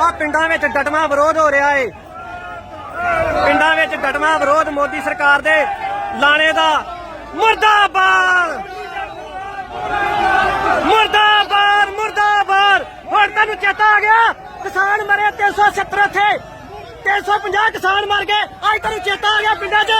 ਆ ਪਿੰਡਾਂ ਵਿੱਚ ਡਟਮਾ ਵਿਰੋਧ ਹੋ ਰਿਹਾ ਏ। ਪਿੰਡਾਂ ਵਿੱਚ ਡਟਮਾ ਵਿਰੋਧ ਮੋਦੀ ਸਰਕਾਰ ਦੇ ਲਾਣੇ ਦਾ। ਮੁਰਦਾਬਾਦ! ਮੁਰਦਾਬਾਦ ਮੁਰਦਾਬਾਦ! ਹੁਣ ਤੁਹਾਨੂੰ ਚੇਤਾ ਆ ਗਿਆ, ਕਿਸਾਨ ਮਰੇ 370 ਇੱਥੇ। 350 ਕਿਸਾਨ ਮਰ ਗਏ। ਅੱਜ ਤੁਹਾਨੂੰ ਚੇਤਾ ਆ ਗਿਆ ਪਿੰਡਾਂ 'ਚ।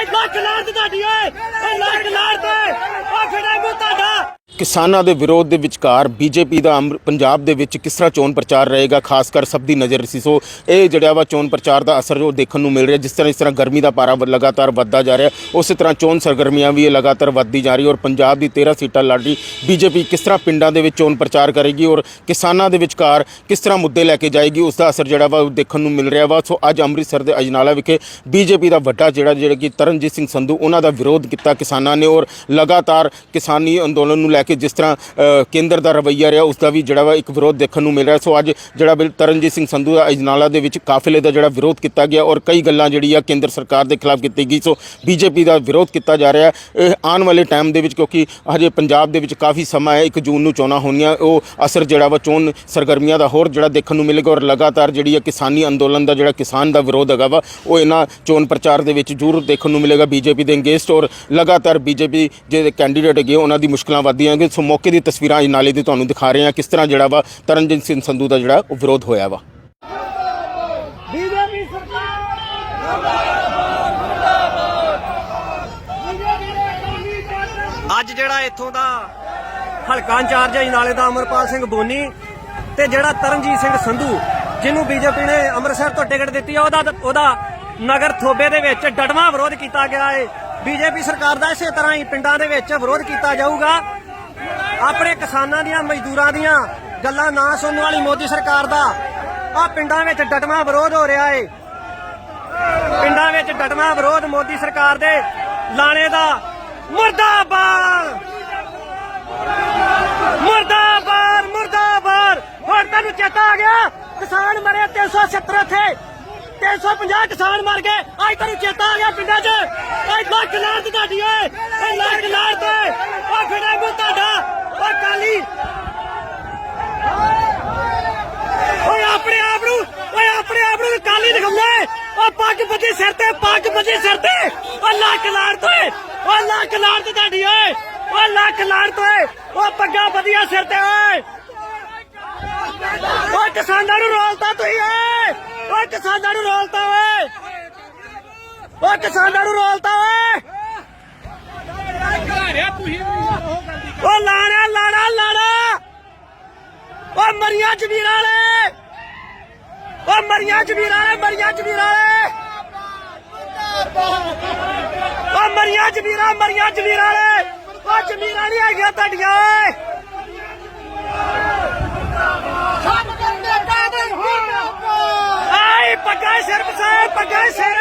ਅੱਜ ਲੱਖ ਲਾੜ ਤੁਹਾਡੀ ਓਏ ਲੱਖ ਲਾੜ ਤੇ। ਓ ਫਿੜਾ ਮੂੰ ਤੁਹਾਡਾ। ਕਿਸਾਨਾਂ ਦੇ ਵਿਰੋਧ ਦੇ ਵਿਚਕਾਰ ਬੀਜੇਪੀ ਦਾ ਅੰਮ੍ਰਿ- ਪੰਜਾਬ ਦੇ ਵਿੱਚ ਕਿਸ ਤਰ੍ਹਾਂ ਚੋਣ ਪ੍ਰਚਾਰ ਰਹੇਗਾ, ਖਾਸ ਕਰ ਸਭ ਦੀ ਨਜ਼ਰ ਸੀ ਸੋ ਇਹ ਜਿਹੜਾ ਵਾ ਚੋਣ ਪ੍ਰਚਾਰ ਦਾ ਅਸਰ ਜੋ ਦੇਖਣ ਨੂੰ ਮਿਲ ਰਿਹਾ, ਜਿਸ ਤਰ੍ਹਾਂ ਇਸ ਤਰ੍ਹਾਂ ਗਰਮੀ ਦਾ ਪਾਰਾ ਵ- ਲਗਾਤਾਰ ਵੱਧਦਾ ਜਾ ਰਿਹਾ, ਉਸੇ ਤਰ੍ਹਾਂ ਚੋਣ ਸਰਗਰਮੀਆਂ ਵੀ ਇਹ ਲਗਾਤਾਰ ਵੱਧਦੀ ਜਾ ਰਹੀ ਔਰ ਪੰਜਾਬ ਦੀ 13 ਸੀਟਾਂ ਲੜ ਰਹੀ। ਬੀਜੇਪੀ ਕਿਸ ਤਰ੍ਹਾਂ ਪਿੰਡਾਂ ਦੇ ਵਿੱਚ ਚੋਣ ਪ੍ਰਚਾਰ ਕਰੇਗੀ ਔਰ ਕਿਸਾਨਾਂ ਦੇ ਵਿਚਕਾਰ ਕਿਸ ਤਰ੍ਹਾਂ ਮੁੱਦੇ ਲੈ ਕੇ ਜਾਏਗੀ, ਉਸ ਦਾ ਅਸਰ ਜਿਹੜਾ ਵਾ ਉਹ ਦੇਖਣ ਨੂੰ ਮਿਲ ਰਿਹਾ ਵਾ। ਸੋ ਅੱਜ ਅੰਮ੍ਰਿਤਸਰ ਦੇ ਅਜਨਾਲਾ ਵਿਖੇ ਬੀਜੇਪੀ ਦਾ ਵੱਡਾ ਜਿਹੜਾ ਜਿਹੜਾ ਕਿ ਤਰਨਜੀਤ ਸਿੰਘ ਸੰਧੂ, ਉਹਨਾਂ ਦਾ ਵਿਰੋਧ ਕੀਤਾ ਕਿਸਾਨਾਂ ਨੇ ਔਰ ਲਗਾਤਾਰ ਕਿਸਾਨੀ ਅੰਦੋਲਨ ਨੂੰ ਲੈ ਕੇ ਜਿਸ ਤਰ੍ਹਾਂ ਕੇਂਦਰ ਦਾ ਰਵੱਈਆ ਰਿਹਾ ਉਸ ਦਾ ਵੀ ਜਿਹੜਾ ਵਾ ਇੱਕ ਵਿਰੋਧ ਦੇਖਣ ਨੂੰ ਮਿਲ ਰਿਹਾ। ਸੋ ਅੱਜ ਜਿਹੜਾ ਬਿਲ ਤਰਨਜੀਤ ਸਿੰਘ ਸੰਧੂ ਦਾ ਅਜਨਾਲਾ ਦੇ ਵਿੱਚ ਕਾਫਲੇ ਦਾ ਜਿਹੜਾ ਵਿਰੋਧ ਕੀਤਾ ਗਿਆ ਔਰ ਕਈ ਗੱਲਾਂ ਜਿਹੜੀ ਆ ਕੇਂਦਰ ਸਰਕਾਰ ਦੇ ਖਿਲਾਫ ਕੀਤੀ ਗਈ। ਸੋ ਬੀਜੇਪੀ ਦਾ ਵਿਰੋਧ ਕੀਤਾ ਜਾ ਰਿਹਾ। ਇਹ ਆਉਣ ਵਾਲੇ ਟਾਈਮ ਦੇ ਵਿੱਚ ਕਿਉਂਕਿ ਹਜੇ ਪੰਜਾਬ ਦੇ ਵਿੱਚ ਕਾਫੀ ਸਮਾਂ ਹੈ 1 ਜੂਨ ਨੂੰ ਚੋਣਾਂ ਹੋਣੀਆਂ। ਉਹ ਅਸਰ ਜਿਹੜਾ ਵਾ ਚੋਣ ਸਰਗਰਮੀਆਂ ਦਾ ਹੋਰ ਜਿਹੜਾ ਦੇਖਣ ਨੂੰ ਮਿਲੇਗਾ ਔਰ ਲਗਾਤਾਰ ਜਿਹੜੀ ਹੈ ਕਿਸਾਨੀ ਅੰਦੋਲਨ ਦਾ ਜਿਹੜਾ ਕਿਸਾਨ ਦਾ ਵਿਰੋਧ ਹੈਗਾ ਵਾ, ਉਹ ਇਹਨਾਂ ਚੋਣ ਪ੍ਰਚਾਰ ਦੇ ਵਿੱਚ ਜ਼ਰੂਰ ਦੇਖਣ ਨੂੰ ਮਿਲੇਗਾ। ਬੀਜੇਪੀ ਦੇ ਅੰਗੇਸਟ ਔਰ ਲਗਾਤਾਰ ਬੀਜੇਪੀ ਜਿਹੜੇ ਕੈਂਡੀਡੇਟ ਹੈਗੇ ਉਹਨਾਂ ਦੀ ਮੁਸ਼ਕਲਾਂ ਵਧਦੀਆਂ ਹੈਗੀਆਂ ਸੋ ਮੌਕੇ ਦੀ ਤਸਵੀਰਾਂ ਅੱਜ ਨਾਲੇ ਦੀ ਤੁਹਾਨੂੰ ਦਿਖਾ ਰਹੇ ਹਾਂ ਕਿਸ ਤਰ੍ਹਾਂ ਜਿਹੜਾ ਵਾ ਤਰਨਜੀਤ ਸਿੰਘ ਸੰਧੂ ਦਾ ਜਿਹੜਾ ਉਹ ਵਿਰੋਧ ਹੋਇਆ ਵਾ। ਬੀਜੇਪੀ ਸਰਕਾਰ ਅੱਜ ਜਿਹੜਾ ਇੱਥੋਂ ਦਾ ਹਲਕਾ ਇੰਚਾਰਜ ਹੈ ਨਾਲੇ ਦਾ ਅਮਰਪਾਲ ਸਿੰਘ ਬੋਨੀ ਤੇ ਜਿਹੜਾ ਤਰਨਜੀਤ ਸਿੰਘ ਸੰਧੂ ਜਿਹਨੂੰ ਬੀਜੇਪੀ ਨੇ ਅੰਮ੍ਰਿਤਸਰ ਤੋਂ ਟਿਕਟ ਦਿੱਤੀ ਆ ਉਹਦਾ ਉਹਦਾ ਨਗਰ ਥੋਬੇ ਦੇ ਵਿੱਚ ਡਟਵਾ ਵਿਰੋਧ ਕੀਤਾ ਗਿਆ ਹੈ ਬੀਜੇਪੀ ਸਰਕਾਰ ਦਾ ਇਸੇ ਤਰ੍ਹਾਂ ਹੀ ਪਿੰਡਾਂ ਦੇ ਵਿੱਚ ਵਿਰੋਧ ਕੀਤਾ ਜਾਊਗਾ। ਆਪਣੇ ਕਿਸਾਨਾਂ ਦੀਆਂ, ਮਜ਼ਦੂਰਾਂ ਦੀਆਂ ਗੱਲਾਂ ਨਾ ਸੁਣਨ ਵਾਲੀ ਮੋਦੀ ਸਰਕਾਰ ਦਾ। ਆ ਪਿੰਡਾਂ ਵਿੱਚ ਡਟਵਾ ਵਿਰੋਧ ਹੋ ਰਿਹਾ ਏ। ਪਿੰਡਾਂ ਵਿੱਚ ਡਟਵਾ ਵਿਰੋਧ ਮੋਦੀ ਸਰਕਾਰ ਦੇ ਲਾਣੇ ਦਾ। ਮੁਰਦਾਬਾਦ! ਮੁਰਦਾਬਾਦ ਮੁਰਦਾਬਾਦ! ਹੁਣ ਤੈਨੂੰ ਚੇਤਾ ਆ ਗਿਆ, ਕਿਸਾਨ ਮਰੇ 370 ਇੱਥੇ। 350 ਕਿਸਾਨ ਮਰ ਗਏ। ਅੱਜ ਤੈਨੂੰ ਚੇਤਾ ਆ ਗਿਆ ਪਿੰਡਾਂ 'ਚ। ਅੱਜ ਲੱਖ ਲਾੜ ਤੁਹਾਡੀ ਓਏ ਲੱਖ ਲਾੜ ਤੇ ਓ ਫਿੜਾ ਮੂੰ ਤੁਹਾਡਾ ਓ ਕਾਲੀ ਓਏ ਆਪਣੇ ਆਪ ਨੂੰ ਓਏ ਆਪਣੇ ਆਪ ਨੂੰ ਕਾਲੀ ਦਿਖਾਉਂਦਾ ਓ ਪੱਗ ਬੱਜੀ ਸਿਰ ਤੇ, ਪੱਗ ਬੱਜੀ ਸਿਰ ਤੇ। ਓ ਲੱਖ ਲਾੜ ਤੋਏ ਓ ਲੱਖ ਲਾੜ ਤੇ ਤੁਹਾਡੀ ਓਏ। ਓ ਲੱਖ ਲਾੜ ਤੋਏ ਓ ਪੱਗਾਂ ਵਧੀਆ ਸਿਰ ਤੇ ਓਏ। ਓ ਕਿਸਾਨਾਂ ਨੂੰ ਰੋਲਤਾ ਤੁਸੀਂ ਓਏ। ਓ ਕਿਸਾਨਾਂ ਨੂੰ ਰੋਲਤਾ ਓਏ। ਓ ਕਿਸਾਨਾਂ ਨੂੰ ਰੋਲਤਾ ਓਏ। ਓ ਲਾਣਾ ਲਾਣਾ ਲਾਣਾ। ਓ ਮਰੀਆਂ ਜਮੀਰਾਂ ਵਾਲੇ। ਓ ਮਰੀਆਂ ਜਮੀਰਾਂ ਵਾਲੇ ਮਰੀਆਂ ਜਮੀਰਾਂ ਵਾਲੇ। ਓ ਮਰੀਆਂ ਜਮੀਰਾਂ ਮਰੀਆਂ ਜਮੀਰਾਂ ਵਾਲੇ। ਓ ਜਮੀਰਾਂ ਨਹੀਂ ਹੈਗੀਆਂ ਤੁਹਾਡੀਆਂ ਓਏ। ਆਈ ਪੱਗਾਂ ਸਿਰ ਪਸਾਰ ਪੱਗਾਂ ਸਿਰ।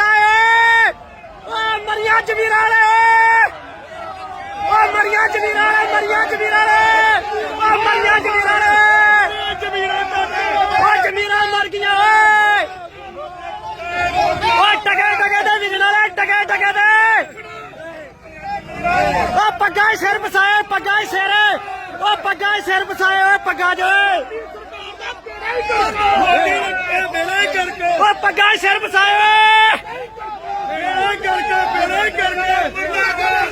ਸਿਰ ਪਸਾਏ ਓ ਮਰੀਆਂ ਜਮੀਰਾਂ ਵਾਲੇ ਓ ਮਰੀਆਂ ਜਮੀਰਾਂ ਵਾਲੇ ਮਰੀਆਂ ਜਮੀਰਾਂ ਵਾਲੇ ਓ ਮਰੀਆਂ ਜਮੀਰਾਂ ਵਾਲੇ ਜਮੀਰਾਂ ਟੋਟੇ ਓ ਜਮੀਰਾਂ ਮਰ ਗਈਆਂ ਓਏ ਓ ਟਕੇ ਟਕੇ ਦੇ ਵਿਗਣ ਵਾਲੇ ਟਕੇ ਟਕੇ ਦੇ ਓ ਕਰਕੇ ਬੇੜੇ ਕਰਕੇ।